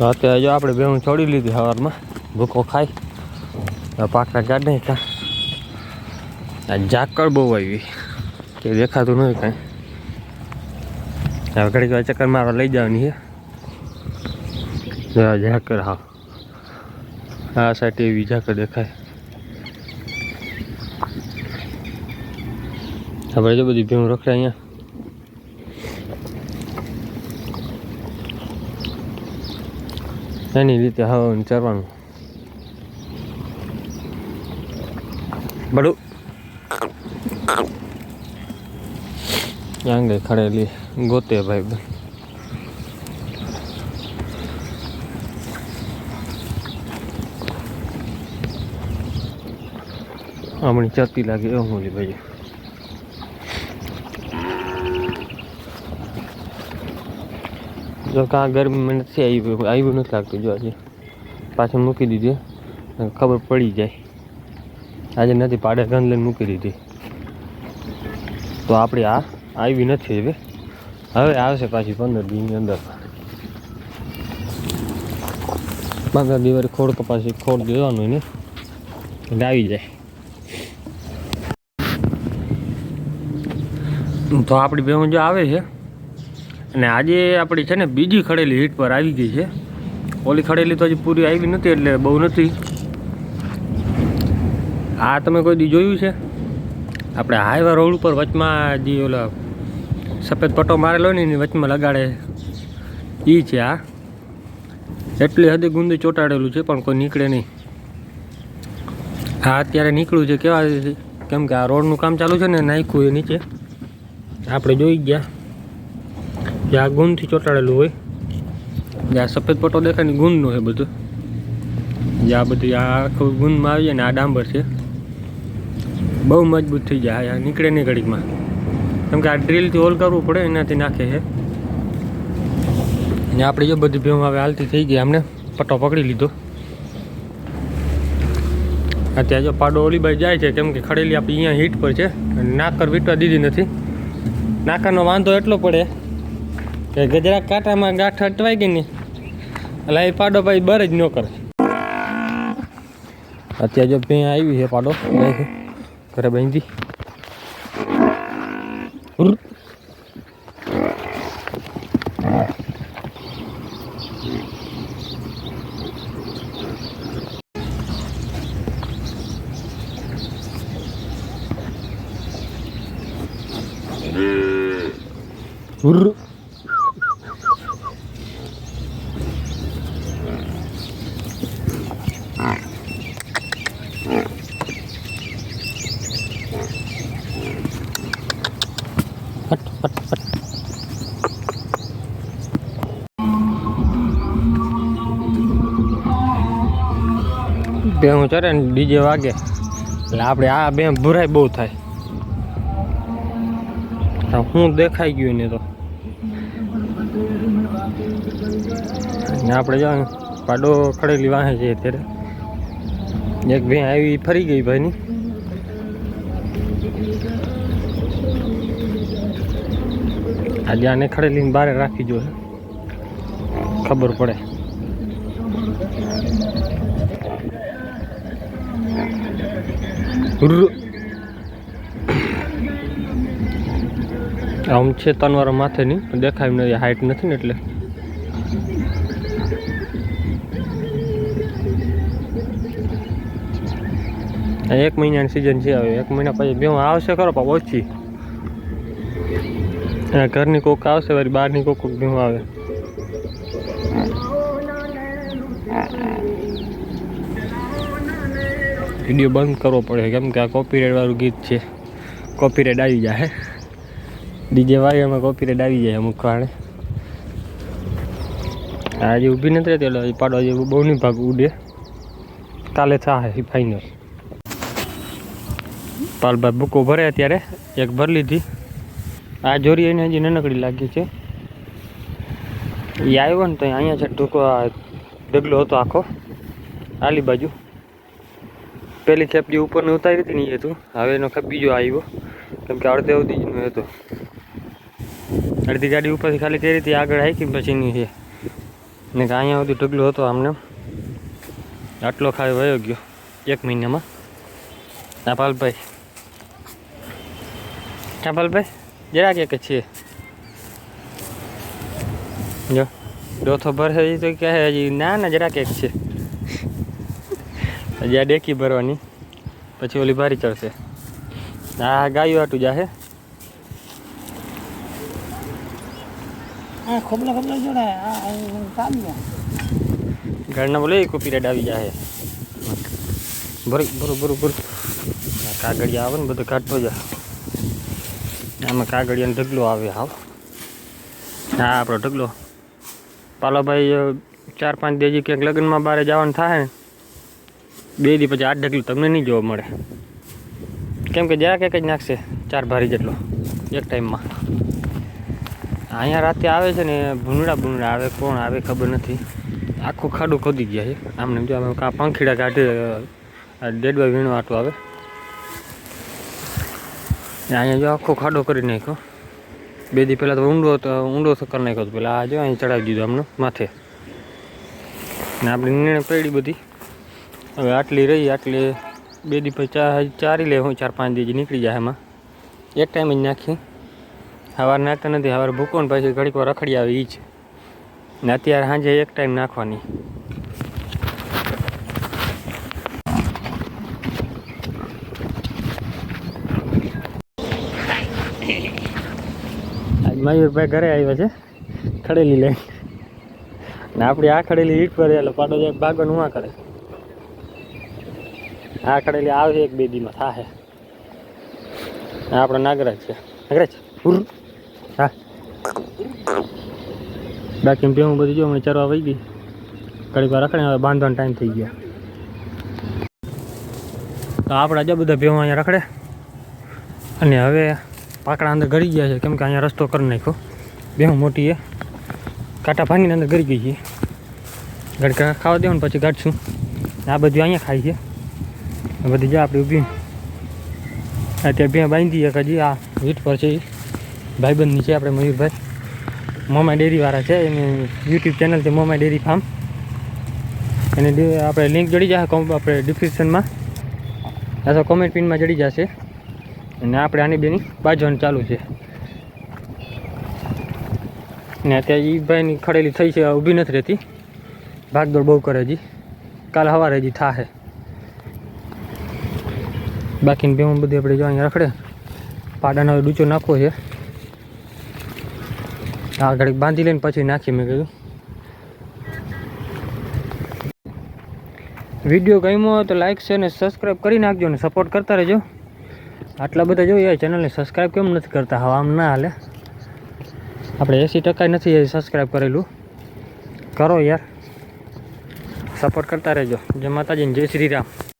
તો અત્યારે જો આપણે બેહું છોડી લીધી સવારમાં. ભૂકો ખાઈ. પાકના કાઢ નહીં કા ઝાકળ બહુ આવી. કે દેખાતું નથી કાંઈ. હવે ઘડીક વાર ચક્કર મારવા લઈ જવાની છે. ઝાકર હા. આ સાઈડ એવી ઝાકળ દેખાય. આપણે જો બધી ભેવું રખડે અહીંયા. એની રીતે હવાનું ચરવાનું. બડું. આંગે ખડેલી ગોતે ભાઈ બેન હમણાં ચરતી લાગે એવું ભાઈ. જો કાં ગરમી નથી આવી આવ્યું નથી લાગતું જો આજે. પાછળ મૂકી દીધી. ખબર પડી જાય. આજે નથી પાડે, ગંધ લઈને મૂકી દીધી. તો આપણી આ, આવી નથી હવે. હવે આવશે પાછી પંદર દિવસની અંદર. પંદર દિવસ ખોડ કપાસી ખોડ દેવાનું એને. એટલે આવી જાય. તો આપણી બેહું જો આવે છે. અને આજે આપણી છે ને બીજી ખડેલી હીટ પર આવી ગઈ છે. ઓલી ખડેલી તો હજી પૂરી આવી નથી એટલે બહુ નથી. આ તમે કોઈ દી જોયું છે? આપણે હાઈવે રોડ ઉપર વચમાં જે ઓલા સફેદ પટ્ટો મારેલો ને એની વચમાં લગાડે. એ છે આ. એટલી હદે ગુંદી ચોંટાડેલું છે પણ કોઈ નીકળે નહીં. આ અત્યારે નીકળ્યું છે. કેવા? કેમ કે આ રોડનું કામ ચાલુ છે ને નાખ્યું એ નીચે. આપણે જોઈ ગયા. જે આ ગુંદથી ચોંટાડેલું હોય. જે આ સફેદ પટ્ટો દેખાય ને ગુંદનું છે બધું. જે આ બધી આ આખું ગુંદમાં આવી જાય ને આ ડાંબર છે. બહુ મજબૂત થઈ જાય, આ નીકળે નહીં ઘડીકમાં. કેમ કે આ ડ્રીલથી હોલ કરવું પડે, એનાથી નાખે છે. અને આપણે જો બધી ભેમ હવે હાલતી થઈ ગઈ અમને પટ્ટો પકડી લીધો. અત્યારે જો પાડો ઓલી બાજુ જાય છે, કેમ કે ખડેલી આપણી અહીંયા હીટ પર છે, અને નાકર વીટવા દીધી નથી. નાકરનો વાંધો એટલો પડે કે ગજરા કાંટામાં ગાંઠ અટવાઈ ગઈ ને, એટલે એ પાડો ભાઈ બર જ ન કરે. અત્યારે જો ભેં આવી છે પાડો ઘરે બાંધી. ઉર. ભેહું ચરે ને ડીજે વાગે. એટલે આપણે આ બે ભરાય બહુ થાય. હું દેખાઈ ગયું ને તો. આપણે જો પાડો ખડેલી વાહે છે અત્યારે. એક ભેં આવી ફરી ગઈ ભાઈની. આજે આને ખડેલીને બારે રાખી જો ખબર પડે. આમ છે તનવારો માથે નહીં દેખાય નથી હાઈટ નથી ને એટલે. એક મહિનાની સિઝન છે હવે, એક મહિના પછી બે આવશે ખરો પણ ઓછી. ઘરની કોક આવશે, વળી બહારની કોક કોક ભીમ આવે. વીડિયો બંધ કરવો પડે. કેમ કે આ કોપીરાઇટ વાળું ગીત છે. કોપીરાઇટ આવી જાય ડીજે વાગ્યામાં કોપીરાઇટ આવી જાય અમુક કારણે આજે ઊભી નથી રહેતી, એટલે પાડો આજે બહુ નહીં ભાગ ઉડે. કાલે થાય ફાઇનલ પાલભાઈ બુકો ભરે અત્યારે. એક ભરી લીધી. આ જોરી એને હજી નાનકડી લાગી છે. એ આવ્યો ને તો અહીંયા છે ટૂંકો આ ડગલો હતો આખો. આલી બાજુ. પેલી ખેપ જે ઉપરની ઉતારી હતી ને એ હતું. હવે એનો ખેપ બીજો આવ્યો. કેમ કે અડધે સુધીનો હતો. અડધી ગાડી ઉપરથી ખાલી કરી હતી, આગળ હાકી પછીની છે. ને કે અહીંયા સુધી ઢગલો હતો આમને. આટલો ખાલી વયો ગયો, એક મહિનામાં. આ પાલભાઈ. હા, પાલભાઈ, જરાક એક છીએ જો, ડોથો ભરશે તો કહે હજી ના ના, જરાક એક છે. હજી આ ડેકી ભરવાની. પછી ઓલી ભારી ચડશે. આ ગાયું આટું જાહે. ઘરના બોલે કોપીરાઇટ આવી જાય ભરું ભરું ભરું ભરું. કાગળિયા આવે ને બધું કાઢતો જા. આમાં કાગળિયાનો ઢગલો આવે હાવ. હા આપણો ઢગલો. પાલોભાઈ ચાર પાંચ દેજી ક્યાંક લગ્નમાં બારે જવાનું થાય ને બે દી પછી આઠ ઢગલું તમને નહીં જોવા મળે. કેમ કે જરાક એક જ નાખશે, ચાર ભારી જેટલો, એક ટાઈમમાં. અહીંયા રાતે આવે છે ને ભૂંડા ભૂંડા આવે, કોણ આવે ખબર નથી. આખું ખાડું ખોદી ગયા છે. આમને જો, આમ કા પંખીડા કાઢે ડેડવા વીણો આટો આવે. અહીંયા જો આખો ખાડો કરી નાખ્યો. બે દી પહેલાં તો ઊંડો હતો ઊંડો કરી નાખ્યો હતો પહેલાં આ જો અહીં ચડાવી દીધો આમનો, માથે. ને આપણી નિર્ણય પડી બધી. હવે આટલી રહી, આટલી બે દી પછી ચા ચારી લે, હું ચાર પાંચ દી નીકળી જાય એમાં. એક ટાઈમ જ નાખી. સવાર નાખતા નથી, સવારે ભૂકો ને પછી ઘડીક રખડી આવે એ જ. ને અત્યારે સાંજે એક ટાઈમ નાખવાની. મયુરભાઈ ઘરે આવ્યા છે, ખડેલી લઈને. ને આપણી આ ખડેલી ઈટ પર એટલે પાડો જાય, ભાગવાનું ના કરે. આ ખડેલી આવે એક બે દીમાં થાહે. આપણે આપણો નાગરાજ છે. નાગરાજ હા. બાકી ભેહું બધું જો હમણાં ચરવા વહી ગઈ. ઘડીક વાર રખડે હવે બાંધવાનો ટાઈમ થઈ ગયા. તો આપણા જો બધા ભેહું અહીંયા રખડે. અને હવે પાકડા અંદર ગળી ગયા છે કેમ કે અહીંયા રસ્તો કરી નાખ્યો. ભેહું મોટી એ કાંટા ભાંગીને અંદર ગળી ગઈ છે. ઘડીક ખાવા દેવાનું પછી ગાઢશું આ બધું અહીંયા ખાય છે. બધી જો આપણી ઊભી. અત્યારે બે બાંધી એક હજી, આ વીટ પર છે ભાઈબંધની છે આપણે મયુરભાઈ. મોમા ડેરીવાળા છે, એની યુટ્યુબ ચેનલ છે મોમા ડેરી ફાર્મ. એને આપણે લિંક જડી જશે આપણે ડિસ્ક્રિપ્શનમાં અથવા કોમેન્ટ પિનમાં જડી જશે. અને આપણે આની બેની બાજવાનું ચાલુ છે. ને અત્યારે એ ભાઈની ખડેલી થઈ છે ઊભી નથી રહેતી. ભાગદોડ બહુ કરે હજી. કાલે સવારે હજી થાહે. બાકીની બેવું બધી આપણે જો અહીંયા રખડે. પાડાનો ડૂચો નાખવો છે. આ ઘડીક બાંધી લઈને પછી નાખી મેં કીધું. વીડિયો ગમ્યો હોય તો લાઈક છે ને સબસ્ક્રાઈબ કરી નાખજો ને સપોર્ટ કરતા રહેજો. આટલા બધા જોઈએ ચેનલને સબસ્ક્રાઈબ કેમ નથી કરતા? હવે આમ ના હાલે. આપણે એંસી ટકા નથી સબસ્ક્રાઈબ કરેલું. કરો યાર. સપોર્ટ કરતા રહેજો. જય માતાજીને જય શ્રી રામ.